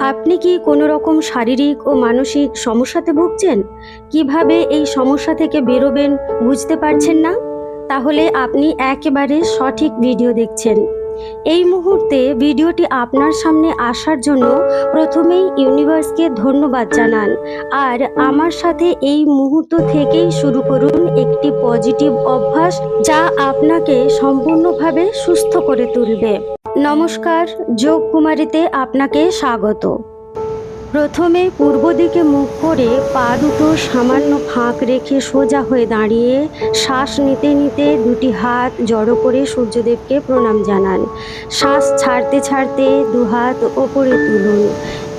আপনি কি কোনো রকম শারীরিক ও মানসিক সমস্যাতে ভুগছেন? কীভাবে এই সমস্যা থেকে বেরোবেন বুঝতে পারছেন না? তাহলে আপনি একেবারে সঠিক ভিডিও দেখছেন। এই মুহূর্তে ভিডিওটি আপনার সামনে আসার জন্য প্রথমেই ইউনিভার্সকে ধন্যবাদ জানান। আর আমার সাথে এই মুহূর্ত থেকেই শুরু করুন একটি পজিটিভ অভ্যাস যা আপনাকে সম্পূর্ণভাবে সুস্থ করে তুলবে। নমস্কার, যোগ কুমারীতে আপনাকে স্বাগত। প্রথমে পূর্ব দিকে মুখ করে পা দুটো সামান্য ফাঁক রেখে সোজা হয়ে দাঁড়িয়ে শ্বাস নিতে নিতে দুটি হাত জড়ো করে সূর্যদেবকে প্রণাম জানান। শ্বাস ছাড়তে ছাড়তে দু হাত ওপরে তুলুন।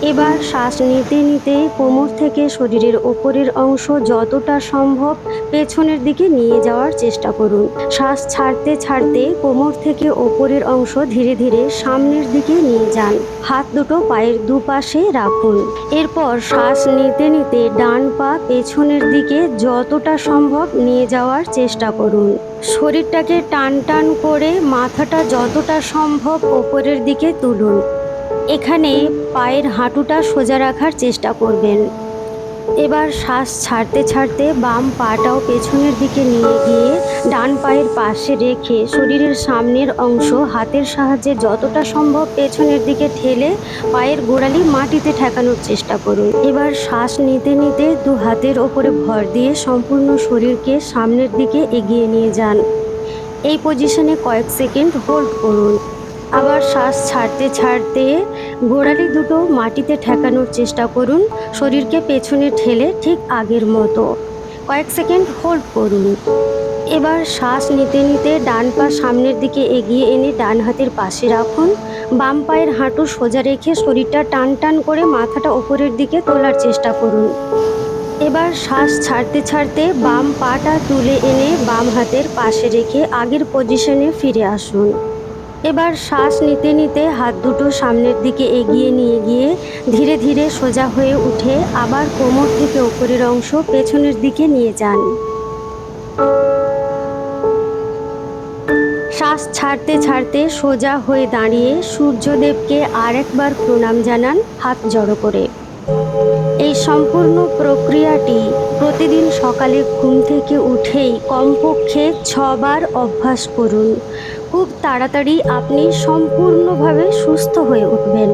এবার শ্বাস নিতে নিতে কোমর থেকে শরীরের ওপরের অংশ যতটা সম্ভব পেছনের দিকে নিয়ে যাওয়ার চেষ্টা করুন। শ্বাস ছাড়তে ছাড়তে কোমর থেকে ওপরের অংশ ধীরে ধীরে সামনের দিকে নিয়ে যান। হাত দুটো পায়ের দুপাশে রাখুন। এরপর শ্বাস নিতে নিতে ডান পা পেছনের দিকে যতটা সম্ভব নিয়ে যাওয়ার চেষ্টা করুন। শরীরটাকে টান টান করে মাথাটা যতটা সম্ভব ওপরের দিকে তুলুন। এখানে পায়ের হাঁটুটা সোজা রাখার চেষ্টা করবেন। এবার শ্বাস ছাড়তে ছাড়তে বাম পাটাও পেছনের দিকে নিয়ে গিয়ে ডান পায়ের পাশে রেখে শরীরের সামনের অংশ হাতের সাহায্যে যতটা সম্ভব পেছনের দিকে ঠেলে পায়ের গোড়ালি মাটিতে ঠেকানোর চেষ্টা করুন। এবার শ্বাস নিতে নিতে দু হাতের ওপরে ভর দিয়ে সম্পূর্ণ শরীরকে সামনের দিকে এগিয়ে নিয়ে যান। এই পজিশনে কয়েক সেকেন্ড হোল্ড করুন। আবার শ্বাস ছাড়তে ছাড়তে গোড়ালি দুটো মাটিতে ঠেকানোর চেষ্টা করুন, শরীরকে পেছনে ঠেলে ঠিক আগের মতো। কয়েক সেকেন্ড হোল্ড করুন। এবার শ্বাস নিতে নিতে ডান পা সামনের দিকে এগিয়ে এনে ডান হাতের পাশে রাখুন। বাম পায়ের হাঁটু সোজা রেখে শরীরটা টান টান করে মাথাটা ওপরের দিকে তোলার চেষ্টা করুন। এবার শ্বাস ছাড়তে ছাড়তে বাম পাটা তুলে এনে বাম হাতের পাশে রেখে আগের পজিশনে ফিরে আসুন। এবার শ্বাস নিতে নিতে হাত দুটো সামনের দিকে এগিয়ে নিয়ে গিয়ে ধীরে ধীরে সোজা হয়ে উঠে আবার কোমর থেকে ওপরের অংশ পেছনের দিকে নিয়ে যান। শ্বাস ছাড়তে ছাড়তে সোজা হয়ে দাঁড়িয়ে সূর্যদেবকে আরেকবার প্রণাম জানান হাত জড়ো করে। সম্পূর্ণ প্রক্রিয়াটি প্রতিদিন সকালে ঘুম থেকে উঠেই কমপক্ষে ছবার অভ্যাস করুন। খুব তাড়াতাড়ি আপনি সম্পূর্ণভাবে সুস্থ হয়ে উঠবেন।